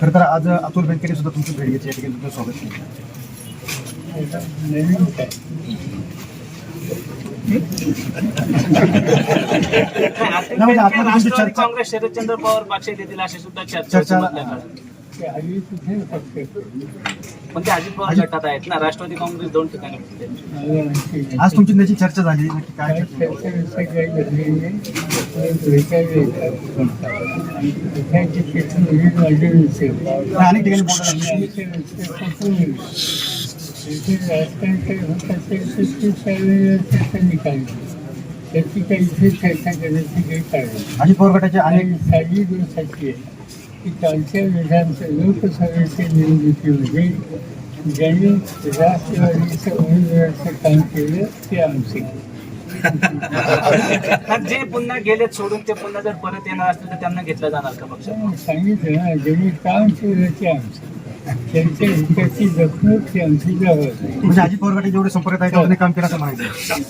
खरं तर आज अतुल बेनकेने सुद्धा तुमची भेट घेतली या ठिकाणी तुमचं स्वागत केलं. म्हणजे काँग्रेस शरदचंद्र पवार पक्षात येतील अशी सुद्धा चर्चा पण ते अजित पवार गटात आहेत ना राष्ट्रवादी काँग्रेस दोन ठिकाणी होते. आज तुमची त्याची चर्चा झाली नक्की काय चर्चा? नाही अनेक ठिकाणी बोलणं झालं. त्याची काही इथे चर्चा करण्याची काही कारण नाही. अजित पवार गटाचे अनेक अशी आहे की कालच्या विधानसभा लोकसभेच्या निवडणुकीमध्ये ज्यांनी राष्ट्रवादीचं उमेदवाराचं काम केलं ते आमचे. जे पुन्हा गेलेत सोडून ते पुन्हा जर परत येणार असतील तर त्यांना घेतलं जाणार का पक्षात त्यामुळे सांगितलं ना ज्यांनी काम केलं ते आमचे. त्यांच्या हिताची जपणूक ही आमची जबाबदारी म्हणजे अजित पवार गटाचे जेवढे संपर्क आहेत त्यांनी काम केलं असं म्हणायचं.